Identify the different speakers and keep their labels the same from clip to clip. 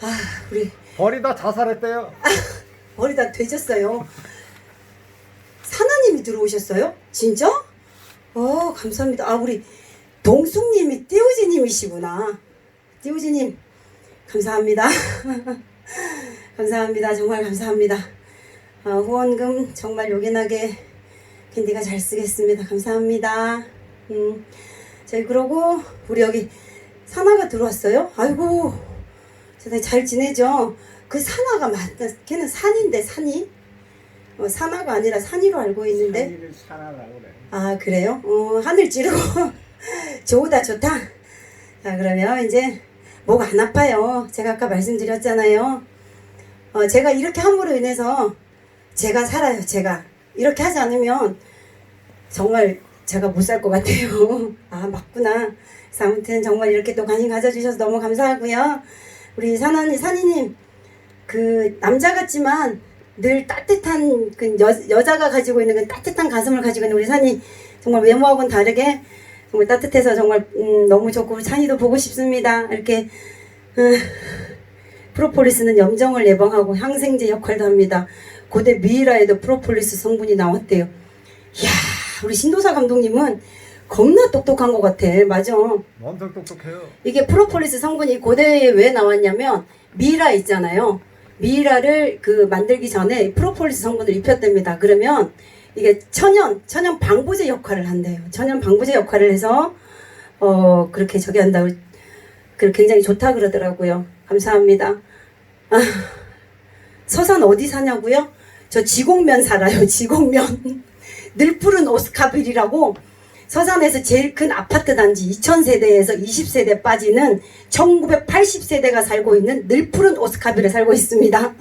Speaker 1: 아, 우리
Speaker 2: 버리다 자살했대요.
Speaker 1: 머리 다 되졌어요. 사나님이 들어오셨어요? 진짜? 어, 감사합니다. 아, 우리 동숙님이 띠우지님이시구나. 띠우지님, 감사합니다. 감사합니다. 정말 감사합니다. 아, 후원금 정말 요긴하게 캔디가 잘 쓰겠습니다. 감사합니다. 음, 저희 그러고 우리 여기 사나가 들어왔어요. 아이고, 세상에 잘 지내죠? 그 사나가 맞다. 걔는 산인데 산이? 어, 사나가 아니라 산이로 알고 있는데.
Speaker 2: 산이를 산하라고 그래.
Speaker 1: 아 그래요? 어, 하늘 찌르고 좋다 좋다. 자 그러면 이제 목 안 아파요. 제가 아까 말씀드렸잖아요. 어, 제가 이렇게 함으로 인해서 제가 살아요. 제가 이렇게 하지 않으면 정말 제가 못 살 것 같아요. 아 맞구나. 아무튼 정말 이렇게 또 관심 가져주셔서 너무 감사하고요. 우리 산하님 산이님 그 남자 같지만 늘 따뜻한 그 여, 여자가 가지고 있는 그 따뜻한 가슴을 가지고 있는 우리 산이 정말 외모하고는 다르게 정말 따뜻해서 정말 음, 너무 좋고 산이도 보고 싶습니다. 이렇게 음, 프로폴리스는 염정을 예방하고 항생제 역할도 합니다. 고대 미이라에도 프로폴리스 성분이 나왔대요. 이야 우리 신도사 감독님은 겁나 똑똑한 것 같아. 맞아.
Speaker 2: 엄청 똑똑해요.
Speaker 1: 이게 프로폴리스 성분이 고대에 왜 나왔냐면 미라 있잖아요. 미라를 그 만들기 전에 프로폴리스 성분을 입혔답니다. 그러면 이게 천연 천연 방부제 역할을 한대요. 천연 방부제 역할을 해서 어 그렇게 저기 한다고 그 굉장히 좋다 그러더라고요. 감사합니다. 아, 서산 어디 사냐고요? 저 지곡면 살아요. 지곡면 늘푸른 오스카빌이라고 서산에서 제일 큰 아파트 단지 2000세대에서 20세대 빠지는 1980세대가 살고 있는 늘 푸른 오스카빌에 살고 있습니다.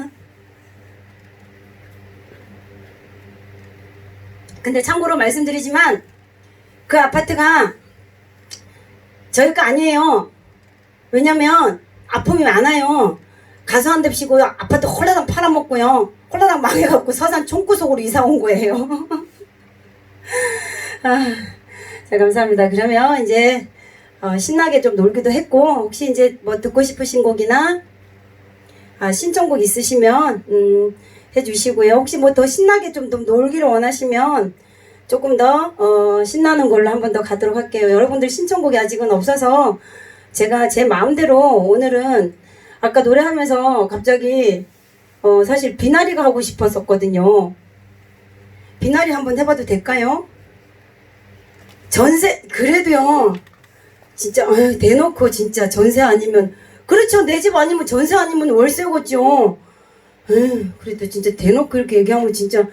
Speaker 1: 근데 참고로 말씀드리지만 그 아파트가 저희 거 아니에요. 왜냐면 아픔이 많아요. 가수 한대 쉬고 아파트 홀라당 팔아먹고요. 홀라당 망해갖고 서산 총구속으로 이사 온 거예요. 아, 자, 감사합니다. 그러면 이제 어, 신나게 좀 놀기도 했고 혹시 이제 뭐 듣고 싶으신 곡이나 아, 신청곡 있으시면 음, 해주시고요. 혹시 뭐 더 신나게 좀, 좀 놀기를 원하시면 조금 더 어, 신나는 걸로 한 번 더 가도록 할게요. 여러분들 신청곡이 아직은 없어서 제가 제 마음대로 오늘은 아까 노래하면서 갑자기 어, 사실 비나리가 하고 싶었었거든요. 비나리 한번 해봐도 될까요? 전세 그래도요. 진짜 아유, 대놓고 진짜 전세 아니면 그렇죠. 내 집 아니면 전세 아니면 월세겠죠. 그래도 진짜 대놓고 이렇게 얘기하면 진짜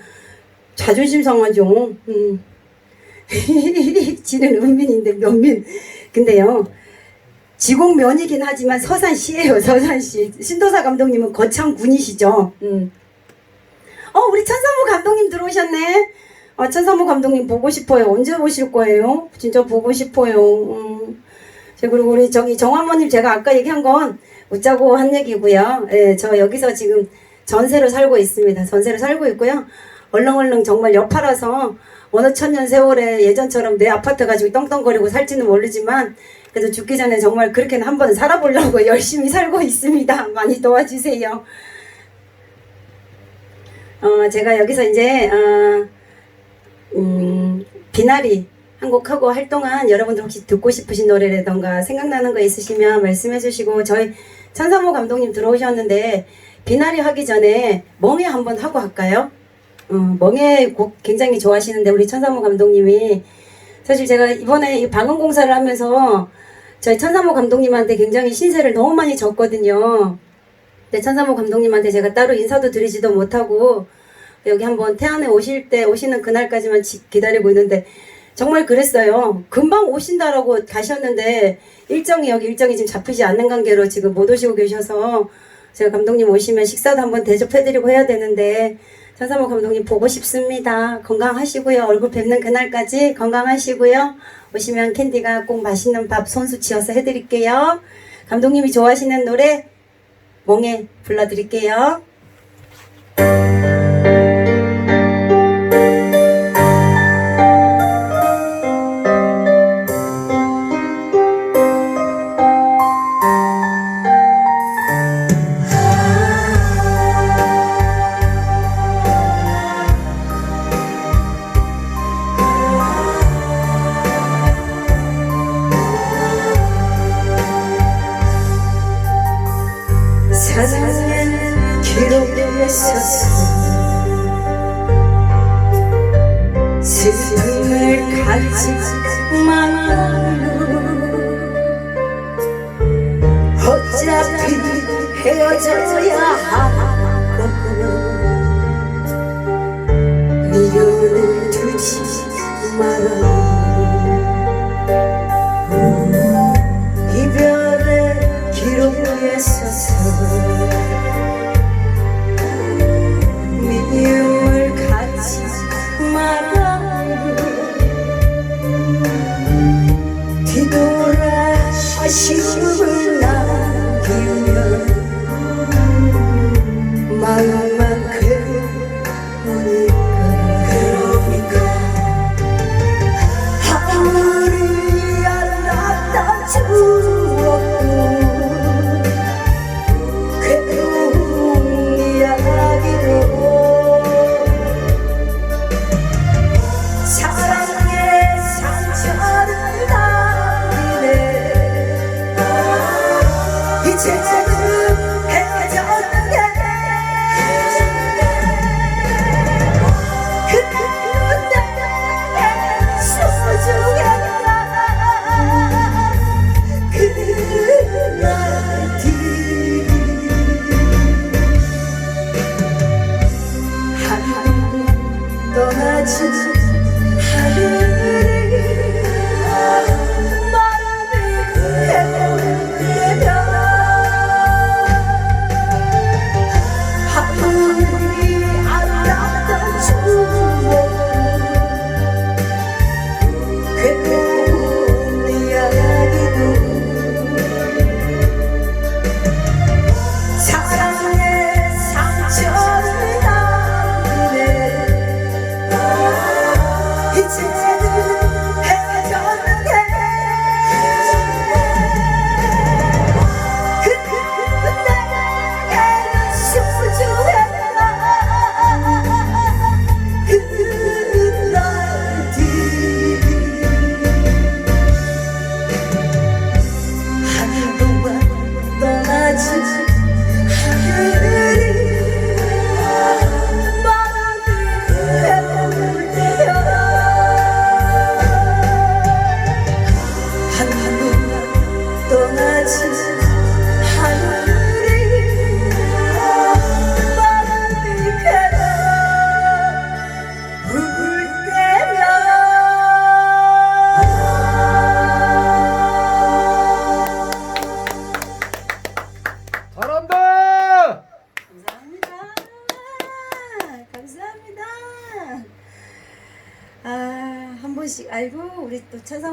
Speaker 1: 자존심 상하죠. 음. 지는 은민인데 면민. 근데요 지공 면이긴 하지만 서산시예요 서산시. 신도사 감독님은 거창군이시죠. 음. 어 우리 천사모 감독님 들어오셨네 아, 천사모 감독님 보고 싶어요. 언제 보실 거예요? 진짜 보고 싶어요. 음. 저 그리고 우리 저기 정화모님 제가 아까 얘기한 건 웃자고 한 얘기고요. 예, 저 여기서 지금 전세로 살고 있습니다. 전세로 살고 있고요. 얼렁얼렁 정말 여파라서 어느 천년 세월에 예전처럼 내 아파트 가지고 떵떵거리고 살지는 모르지만 그래도 죽기 전에 정말 그렇게는 한 번 살아보려고 열심히 살고 있습니다. 많이 도와주세요. 어, 제가 여기서 이제 어, 음, 비나리 한 곡 하고 할 동안 여러분들 혹시 듣고 싶으신 노래라던가 생각나는 거 있으시면 말씀해 주시고 저희 천사모 감독님 들어오셨는데 비나리 하기 전에 멍해 한번 하고 할까요? 어, 멍해 곡 굉장히 좋아하시는데 우리 천사모 감독님이 사실 제가 이번에 이 방언 공사를 하면서 저희 천사모 감독님한테 굉장히 신세를 너무 많이 졌거든요. 근데 천사모 감독님한테 제가 따로 인사도 드리지도 못하고 여기 한번 태안에 오실 때 오시는 그날까지만 지- 기다리고 있는데 정말 그랬어요. 금방 오신다라고 가셨는데 일정이 여기 일정이 지금 잡히지 않는 관계로 지금 못 오시고 계셔서 제가 감독님 오시면 식사도 한번 대접해드리고 해야 되는데 천사모 감독님 보고 싶습니다. 건강하시고요. 얼굴 뵙는 그날까지 건강하시고요. 오시면 캔디가 꼭 맛있는 밥 손수 지어서 해드릴게요. 감독님이 좋아하시는 노래 멍에 불러드릴게요.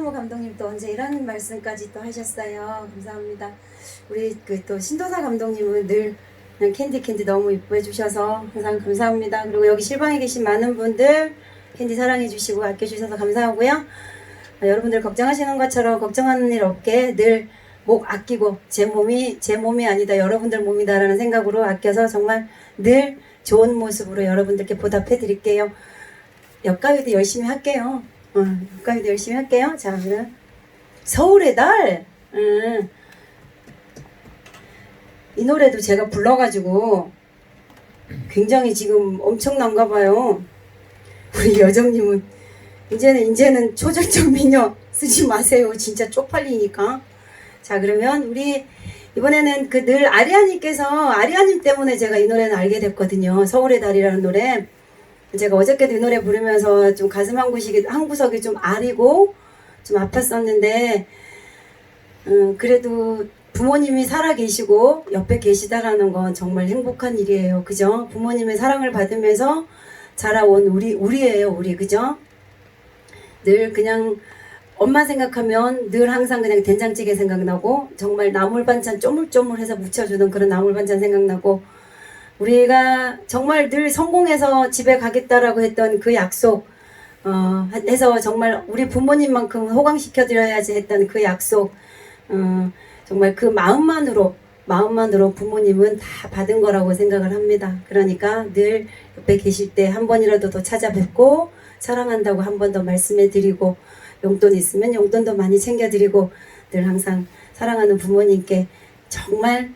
Speaker 1: 또 차상모 감독님 또 언제 이런 말씀까지 또 하셨어요. 감사합니다. 우리 그 또 신도사 감독님은 늘 캔디 캔디 너무 이뻐해 주셔서 항상 감사합니다. 그리고 여기 실방에 계신 많은 분들 캔디 사랑해 주시고 아껴 주셔서 감사하고요. 아, 여러분들 걱정하시는 것처럼 걱정하는 일 없게 늘 목 아끼고 제 몸이 제 몸이 아니다 여러분들 몸이다라는 생각으로 아껴서 정말 늘 좋은 모습으로 여러분들께 보답해 드릴게요. 역가위도 열심히 할게요. 어, 역가위도 열심히 할게요. 자, 그럼 서울의 달. 음. 이 노래도 제가 불러가지고 굉장히 지금 엄청난가 봐요. 우리 여정님은 이제는 이제는 초절정 미녀 쓰지 마세요. 진짜 쪽팔리니까. 자 그러면 우리 이번에는 그 늘 아리아님께서 아리아님 때문에 제가 이 노래는 알게 됐거든요. 서울의 달이라는 노래. 제가 어저께도 이 노래 부르면서 좀 가슴 한 구석이 한 구석이 좀 아리고 좀 아팠었는데 음, 그래도 부모님이 살아 계시고 옆에 계시다라는 건 정말 행복한 일이에요. 그죠? 부모님의 사랑을 받으면서 자라온 우리 우리예요, 우리. 그죠? 늘 그냥 엄마 생각하면 늘 항상 그냥 된장찌개 생각나고 정말 나물 반찬 쪼물쪼물해서 무쳐주는 그런 나물 반찬 생각나고 우리가 정말 늘 성공해서 집에 가겠다라고 했던 그 약속 어, 해서 정말 우리 부모님만큼 호강시켜드려야지 했던 그 약속 어, 정말 그 마음만으로 마음만으로 부모님은 다 받은 거라고 생각을 합니다. 그러니까 늘 옆에 계실 때 한 번이라도 더 찾아뵙고 사랑한다고 한 번 더 말씀해 드리고 용돈 있으면 용돈도 많이 챙겨 드리고 늘 항상 사랑하는 부모님께 정말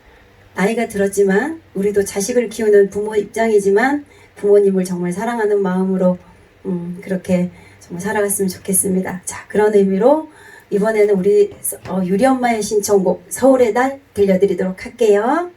Speaker 1: 나이가 들었지만 우리도 자식을 키우는 부모 입장이지만 부모님을 정말 사랑하는 마음으로 음, 그렇게 정말 살아갔으면 좋겠습니다. 자 그런 의미로 이번에는 우리 어, 유리 엄마의 신청곡 서울의 달 들려드리도록 할게요.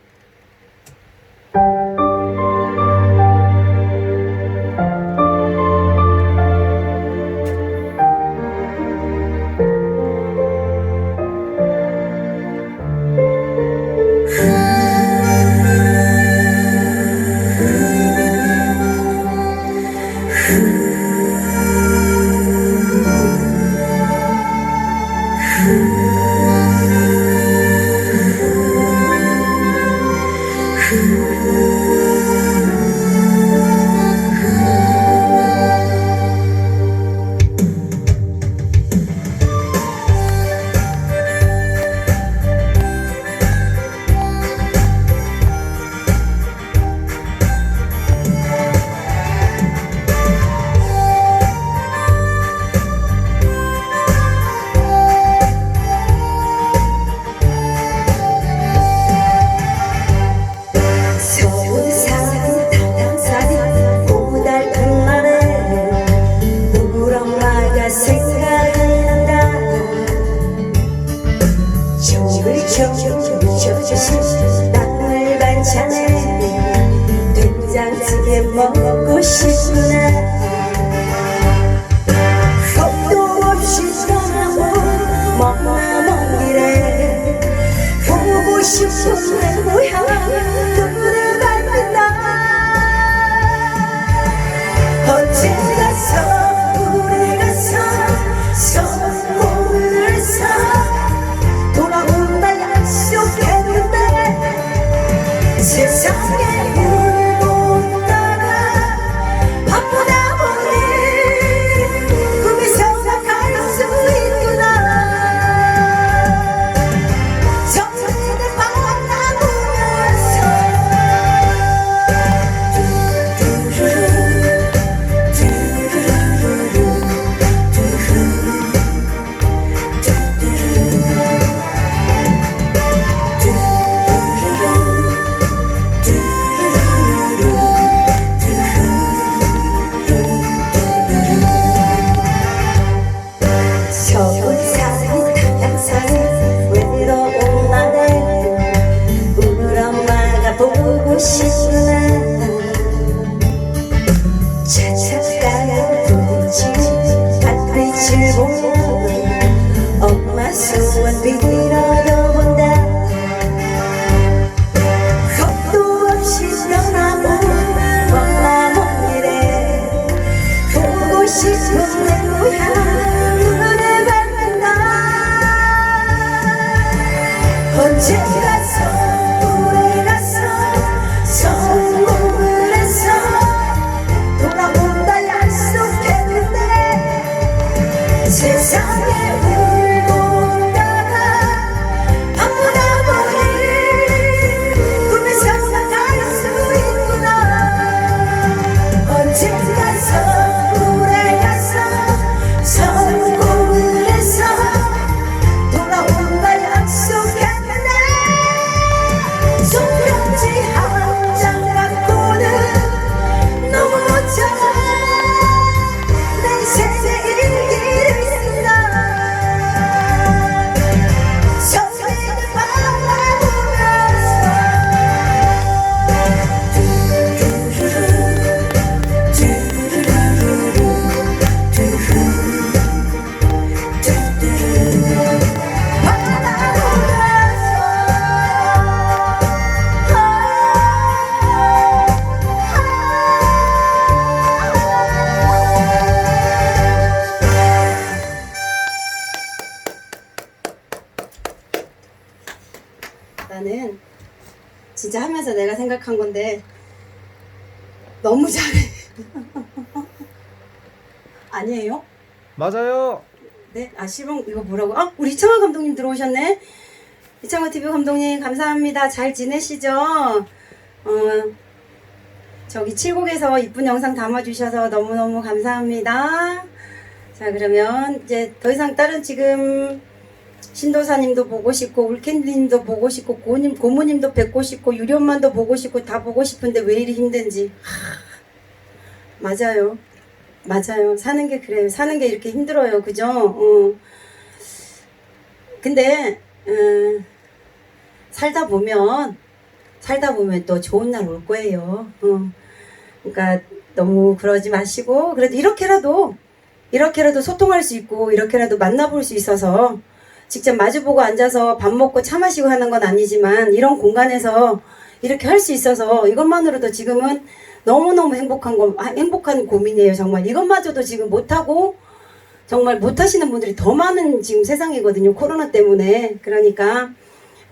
Speaker 1: 빛 달빛을 보며 엄마 소원 빌어요 시범 이거 뭐라고? 아 우리 이창화 감독님 들어오셨네. 이창화 TV 감독님 감사합니다. 잘 지내시죠? 어 저기 칠곡에서 이쁜 영상 담아주셔서 너무 너무 감사합니다. 자 그러면 이제 더 이상 다른 지금 신도사님도 보고 싶고 울캔디님도 보고 싶고 고님 고모님도 뵙고 싶고 유리 엄마도 보고 싶고 다 보고 싶은데 왜 이리 힘든지 하, 맞아요 맞아요. 사는 게 그래요. 사는 게 이렇게 힘들어요. 그죠? 어. 근데 음, 살다 보면 살다 보면 또 좋은 날 올 거예요. 어. 그러니까 너무 그러지 마시고 그래도 이렇게라도 이렇게라도 소통할 수 있고 이렇게라도 만나볼 수 있어서 직접 마주보고 앉아서 밥 먹고 차 마시고 하는 건 아니지만 이런 공간에서 이렇게 할 수 있어서 이것만으로도 지금은 너무너무 행복한 거 아, 행복한 고민이에요 정말. 이것마저도 지금 못하고 정말 못하시는 분들이 더 많은 지금 세상이거든요 코로나 때문에. 그러니까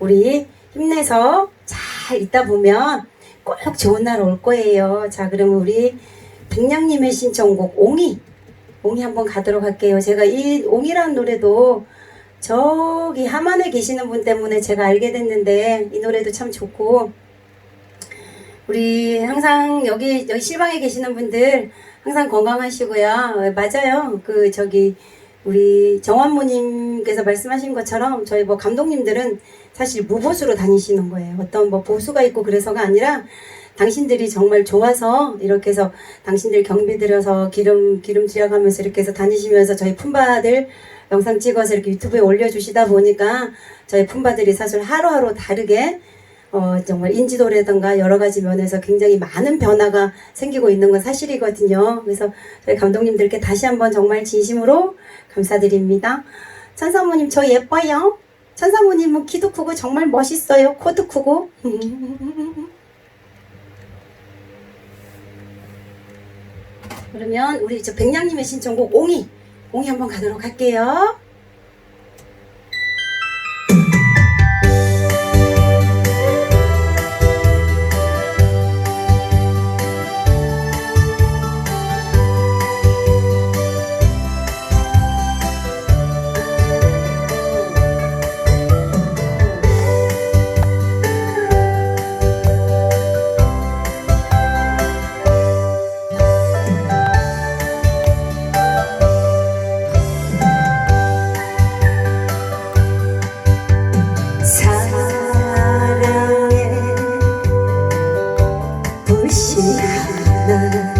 Speaker 1: 우리 힘내서 잘 있다 보면 꼭 좋은 날 올 거예요. 자 그러면 우리 백냥님의 신청곡 옹이. 옹이 한번 가도록 할게요. 제가 이 옹이라는 노래도 저기 하만에 계시는 분 때문에 제가 알게 됐는데 이 노래도 참 좋고 우리 항상 여기 여기 실방에 계시는 분들 항상 건강하시고요. 맞아요. 그 저기 우리 정환모님께서 말씀하신 것처럼 저희 뭐 감독님들은 사실 무보수로 다니시는 거예요. 어떤 뭐 보수가 있고 그래서가 아니라 당신들이 정말 좋아서 이렇게 해서 당신들 경비 들여서 기름 기름 들여가면서 이렇게 해서 다니시면서 저희 품바들 영상 찍어서 이렇게 유튜브에 올려주시다 보니까 저희 품바들이 사실 하루하루 다르게 어, 정말 인지도라든가 여러 가지 면에서 굉장히 많은 변화가 생기고 있는 건 사실이거든요. 그래서 저희 감독님들께 다시 한번 정말 진심으로 감사드립니다. 천사모님 저 예뻐요. 천사모님은 키도 크고 정말 멋있어요. 코도 크고. 그러면 우리 저 백냥님의 신청곡 옹이 옹이 한번 가도록 할게요. 一些困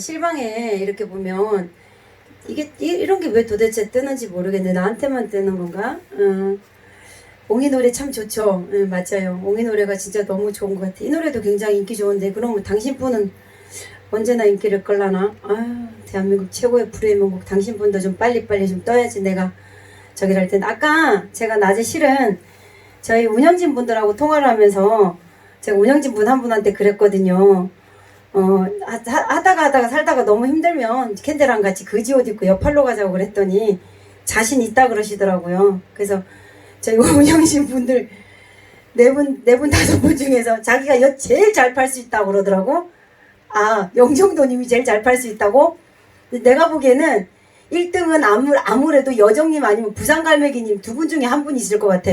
Speaker 1: 실방에 이렇게 보면 이게 이- 이런 게 왜 도대체 뜨는지 모르겠는데 나한테만 뜨는 건가? 어. 옹이 노래 참 좋죠. 네, 맞아요. 옹이 노래가 진짜 너무 좋은 것 같아. 이 노래도 굉장히 인기 좋은데 그러면 당신분은 언제나 인기를 끌라나? 아 대한민국 최고의 불의 명곡 당신분도 좀 빨리빨리 좀 떠야지 내가 저기를 할 텐데 아까 제가 낮에 실은 저희 운영진 분들하고 통화를 하면서 제가 운영진 분 한 분한테 그랬거든요. 어, 하다가 하다가 살다가 너무 힘들면 캔들랑 같이 그지 옷 입고 옆팔로 가자고 그랬더니 자신 있다 그러시더라고요. 그래서 저희 운영진 분들 네 분, 네 분, 다섯 분 중에서 자기가 여 제일 잘 팔 수 있다고 그러더라고. 아, 영종도님이 제일 잘 팔 수 있다고? 내가 보기에는 1등은 아무, 아무래도 여정님 아니면 부산갈매기님 두 분 중에 한분 있을 것 같아.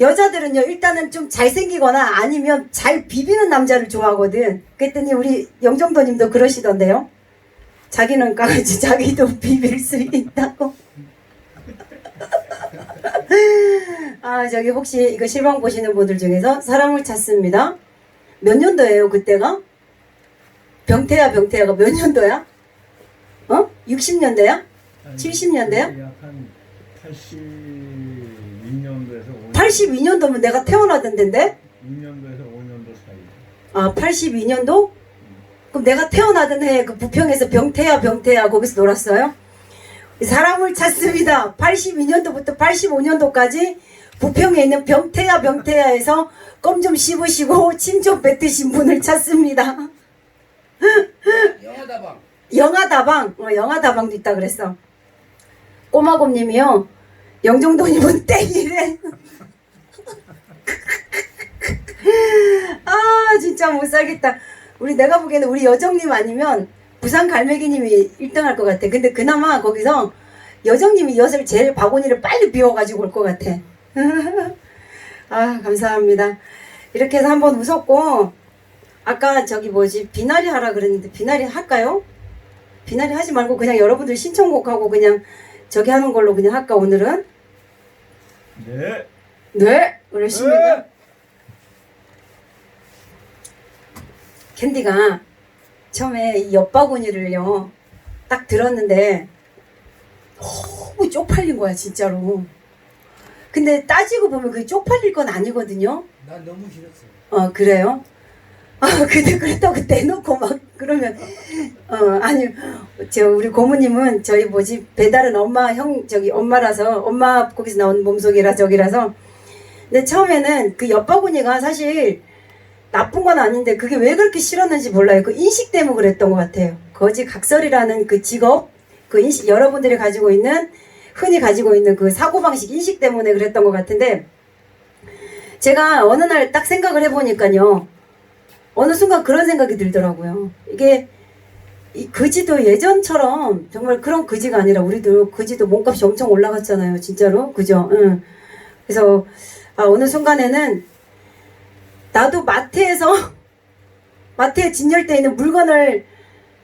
Speaker 1: 여자들은요, 일단은 좀 잘생기거나 아니면 잘 비비는 남자를 좋아하거든. 그랬더니 우리 영종도님도 그러시던데요. 자기는 강아지, 자기도 비빌 수 있다고. 아, 저기 혹시 이거 실방 보시는 분들 중에서 사람을 찾습니다. 몇 년도예요, 그때가? 병태야, 병태야가 몇 년도야? 어? 60년대야? 70년대야?
Speaker 2: 약 한 82년도에서
Speaker 1: 82년도면 내가 태어나던 데인데?
Speaker 2: 2년도에서 5년도 사이.
Speaker 1: 아, 82년도? 그럼 내가 태어나던 해에 그 부평에서 병태야, 병태야 거기서 놀았어요? 사람을 찾습니다. 82년도부터 85년도까지 부평에 있는 병태야, 병태야에서 껌 좀 씹으시고 침 좀 뱉으신 분을 찾습니다.
Speaker 3: 영화다방
Speaker 1: 영화다방, 어, 영화다방도 있다 그랬어. 꼬마곰님이요. 영종도님은 땡이래. 아, 진짜 못 살겠다. 우리 내가 보기에는 우리 여정님 아니면 부산 갈매기님이 1등 할 것 같아. 근데 그나마 거기서 여정님이 엿을 제일 바구니를 빨리 비워가지고 올 것 같아. 아, 감사합니다. 이렇게 해서 한번 웃었고, 아까 저기 뭐지, 비나리 하라 그랬는데, 비나리 할까요? 비나리 하지 말고 그냥 여러분들 신청곡 하고 그냥 저기 하는 걸로 그냥 할까 오늘은?
Speaker 2: 네.
Speaker 1: 네 그러십니다
Speaker 2: 네.
Speaker 1: 캔디가 처음에 이 옆바구니를요 딱 들었는데 너무 쪽팔린 거야 진짜로 근데 따지고 보면 그게 쪽팔릴 건 아니거든요
Speaker 3: 난 너무 싫었어
Speaker 1: 어 그래요? 아 근데 그랬다고 내놓고 막 그러면 어 아니 저 우리 고모님은 저희 뭐지 배달은 엄마 형 저기 엄마라서 엄마 거기서 나온 몸속이라 저기라서 근데 처음에는 그 옆바구니가 사실 나쁜 건 아닌데 그게 왜 그렇게 싫었는지 몰라요 그 인식 때문에 그랬던 것 같아요 거지 각설이라는 그 직업 그 인식 여러분들이 가지고 있는 흔히 가지고 있는 그 사고방식 인식 때문에 그랬던 것 같은데 제가 어느 날 딱 생각을 해보니까요. 어느 순간 그런 생각이 들더라고요. 이게 이 거지도 예전처럼 정말 그런 거지가 아니라 우리도 거지도 몸값이 엄청 올라갔잖아요. 진짜로. 그죠? 응. 그래서 아, 어느 순간에는 나도 마트에서 마트에 진열되어 있는 물건을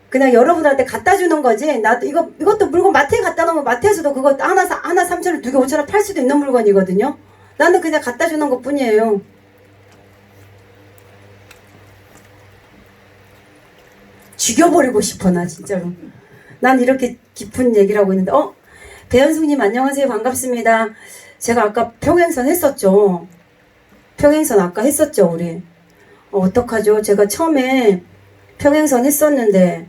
Speaker 1: 그냥 여러분들한테 갖다 주는 거지. 나도 이거 이것도 물건 마트에 갖다 놓으면 마트에서도 그거 하나 사- 하나 3천 원, 두 개 5천 원 팔 수도 있는 물건이거든요. 나는 그냥 갖다 주는 것 뿐이에요. 죽여버리고 싶어 나 진짜로. 난 이렇게 깊은 얘기를 하고 있는데 어 배현숙님 안녕하세요 반갑습니다. 제가 아까 평행선 했었죠. 평행선 아까 했었죠 우리. 어, 어떡하죠? 제가 처음에 평행선 했었는데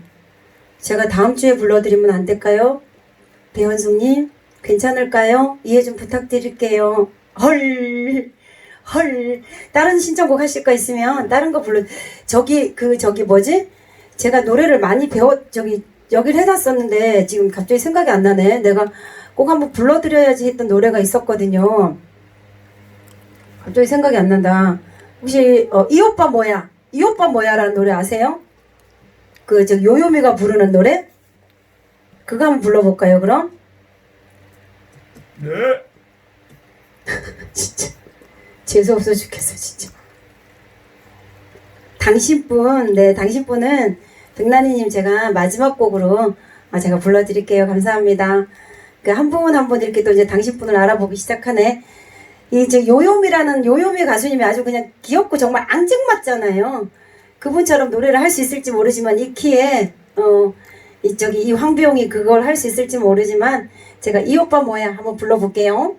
Speaker 1: 제가 다음 주에 불러드리면 안 될까요? 배현숙님 괜찮을까요? 이해 좀 부탁드릴게요. 헐. 헐. 다른 신청곡 하실 거 있으면 다른 거 불러. 저기 그 저기 뭐지? 제가 노래를 많이 배워 저기 여기를 해놨었는데 지금 갑자기 생각이 안 나네. 내가 꼭 한번 불러드려야지 했던 노래가 있었거든요. 갑자기 생각이 안 난다. 혹시 어, 이 오빠 뭐야? 이 오빠 뭐야라는 노래 아세요? 그 저 요요미가 부르는 노래? 그거 한번 불러볼까요? 그럼?
Speaker 2: 네.
Speaker 1: 진짜 재수 없어 죽겠어 진짜. 당신분, 네, 당신분은 백나니님 제가 마지막 곡으로 아, 제가 불러드릴게요. 감사합니다. 그한 분 한 분 이렇게 또 이제 당신 분을 알아보기 시작하네. 이제 요요미라는 요요미 가수님이 아주 그냥 귀엽고 정말 앙증맞잖아요. 그분처럼 노래를 할 수 있을지 모르지만 이 키에 어 이쪽이 이 황비용이 그걸 할 수 있을지 모르지만 제가 이 오빠 뭐야 한번 불러볼게요.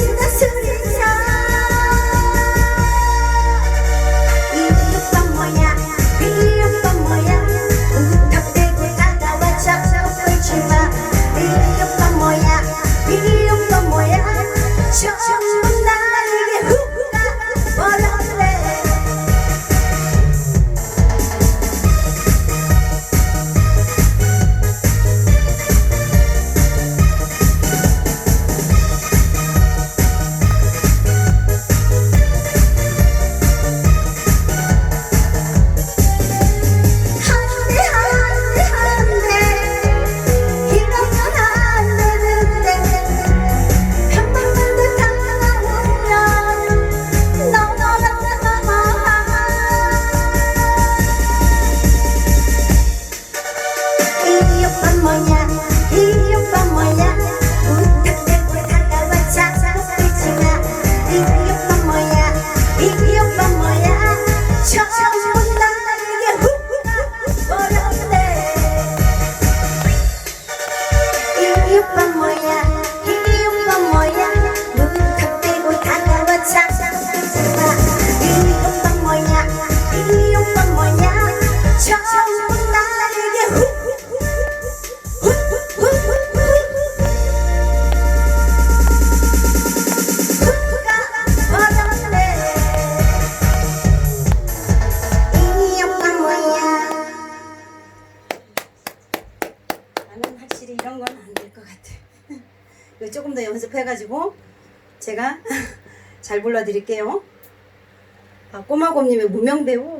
Speaker 3: Başına sürün
Speaker 1: 골라드릴게요. 아, 꼬마곰님의 무명배우